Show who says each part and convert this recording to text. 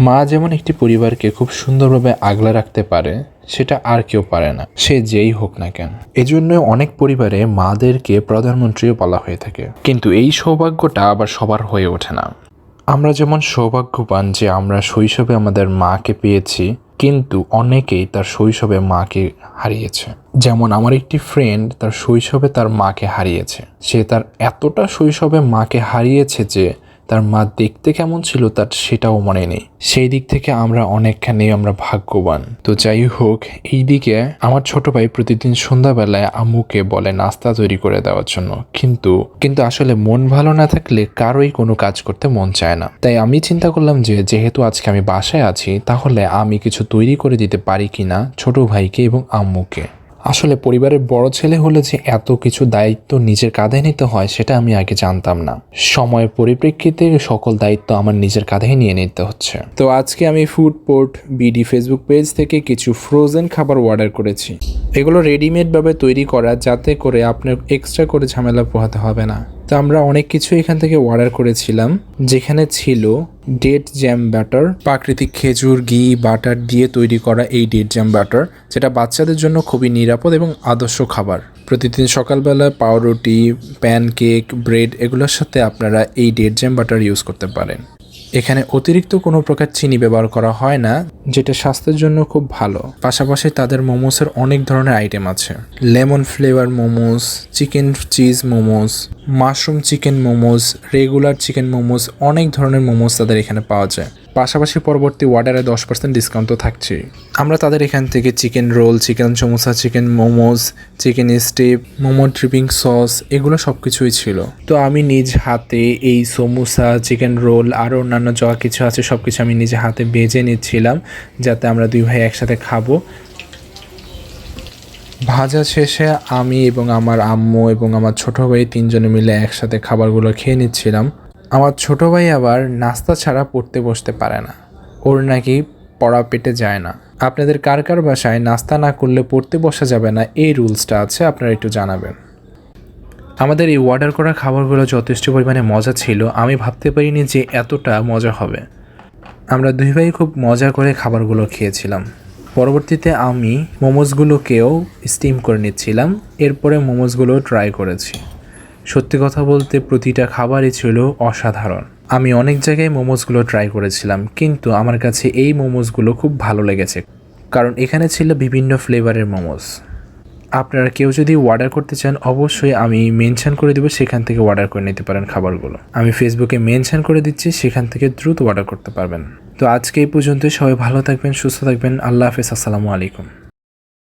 Speaker 1: মা যেমন একটি পরিবারকে খুব সুন্দরভাবে আগলে রাখতে পারে, সেটা আর কেউ পারে না। সে যেই হোক না কেন। এজন্য অনেক পরিবারে মাদেরকে প্রধানমন্ত্রীও বলা হয়ে থাকে। কিন্তু এই সৌভাগ্যটা আবার সবার হয়ে ওঠে না। আমরা যেমন সৌভাগ্যবান যে আমরা শৈশবে আমাদের মাকে পেয়েছি, কিন্তু অনেকেই তার শৈশবে মাকে হারিয়েছে। যেমন আমার একটি ফ্রেন্ড তার শৈশবে তার মাকে হারিয়েছে। সে তার এতটা শৈশবে মাকে হারিয়েছে যে তার মা দেখতে কেমন ছিল তার সেটাও মনে নেই। সেই দিক থেকে আমরা অনেকখানি আমরা ভাগ্যবান। তো যাই হোক, এই দিকে আমার ছোট ভাই প্রতিদিন সন্ধ্যাবেলায় আম্মুকে বলে নাস্তা তৈরি করে দেওয়ার জন্য। কিন্তু কিন্তু আসলে মন ভালো না থাকলে কারোই কোনো কাজ করতে মন চায় না। তাই আমি চিন্তা করলাম যে, যেহেতু আজকে আমি বাসায় আছি, তাহলে আমি কিছু তৈরি করে দিতে পারি কিনা ছোট ভাইকে এবং আম্মুকে। আসলে পরিবারের বড় ছেলে হলে যে এত কিছু দায়িত্ব নিজের কাঁধে নিতে হয়, সেটা আমি আগে জানতাম না। সময়ের পরিপ্রেক্ষিতে সকল দায়িত্ব আমার নিজের কাঁধে নিয়ে নিতে হচ্ছে। তো আজকে আমি food port BD Facebook page থেকে কিছু ফ্রোজেন খাবার অর্ডার করেছি। এগুলো রেডিমেডভাবে তৈরি করা, যাতে করে আপনার এক্সট্রা করে ঝামেলা পোহাতে হবে না। তো আমরা অনেক কিছু এখান থেকে অর্ডার করেছিলাম, যেখানে ছিল ডেট জ্যাম ব্যাটার প্রাকৃতিক খেজুর, ঘি বাটার দিয়ে তৈরি করা এই ডেট জ্যাম ব্যাটার যেটা বাচ্চাদের জন্য খুবই নিরাপদ এবং আদর্শ খাবার। প্রতিদিন সকালবেলা পাউরুটি প্যানকেক ব্রেড এগুলোর সাথে আপনারা এই ডেট জ্যাম বাটার ইউজ করতে পারেন। এখানে অতিরিক্ত কোনো প্রকার চিনি ব্যবহার করা হয় না, যেটা স্বাস্থ্যের জন্য খুব ভালো। পাশাপাশি তাদের মোমোসের অনেক ধরনের আইটেম আছে। Lemon flavour momos, chicken cheese momos, mushroom chicken momos, regular chicken momos, অনেক ধরনের মোমোস তাদের এখানে পাওয়া যায়। পাশাপাশি পরবর্তী অর্ডারে দশ পার্সেন্ট ডিসকাউন্ট তো থাকছেই আমরা তাদের এখান থেকে chicken roll chicken samosa chicken momos chicken step momo dipping sauce এগুলো সব কিছুই ছিল। তো আমি নিজ হাতে এই সমোসা চিকেন রোল আরও অন্যান্য যা কিছু আছে সব কিছু আমি নিজে হাতে বেজে নিচ্ছিলাম, যাতে আমরা দুই ভাই একসাথে খাব। ভাজা শেষে আমি এবং আমার আম্মু এবং আমার ছোট ভাই তিনজনে মিলে একসাথে খাবারগুলো খেয়ে নিচ্ছিলাম। আমার ছোট ভাই আবার নাস্তা ছাড়া পড়তে বসতে পারে না। ওর নাকি পড়া পেটে যায় না। আপনাদের কার কার বাসায় নাস্তা না করলে পড়তে বসা যাবে না এই রুলসটা আছে, আপনারা একটু জানাবেন। আমাদের এই অর্ডার করা খাবারগুলো যথেষ্ট পরিমাণে মজা ছিল। আমি ভাবতে পারিনি যে এতটা মজা হবে। আমরা দুই ভাই খুব মজা করে খাবারগুলো খেয়েছিলাম। পরবর্তীতে আমি মোমোসগুলোকেও স্টিম করে নিচ্ছিলাম। এরপরে মোমোসগুলো ট্রাই করেছি। সত্যি কথা বলতে প্রতিটা খাবারই ছিল অসাধারণ। আমি অনেক জায়গায় মোমোসগুলো ট্রাই করেছিলাম, কিন্তু আমার কাছে এই মোমোসগুলো খুব ভালো লেগেছে, কারণ এখানে ছিল বিভিন্ন ফ্লেভারের মোমোস আপনারা কেউ যদি অর্ডার করতে চান, অবশ্যই আমি মেনশন করে দেবো, সেখান থেকে অর্ডার করে নিতে পারেন খাবারগুলো। আমি ফেসবুকে মেনশন করে দিচ্ছি, সেখান থেকে দ্রুত অর্ডার করতে পারবেন। তো আজকে এই পর্যন্ত সবাই ভালো থাকবেন, সুস্থ থাকবেন, আল্লাহ হাফেজ, আসসালামু আলাইকুম।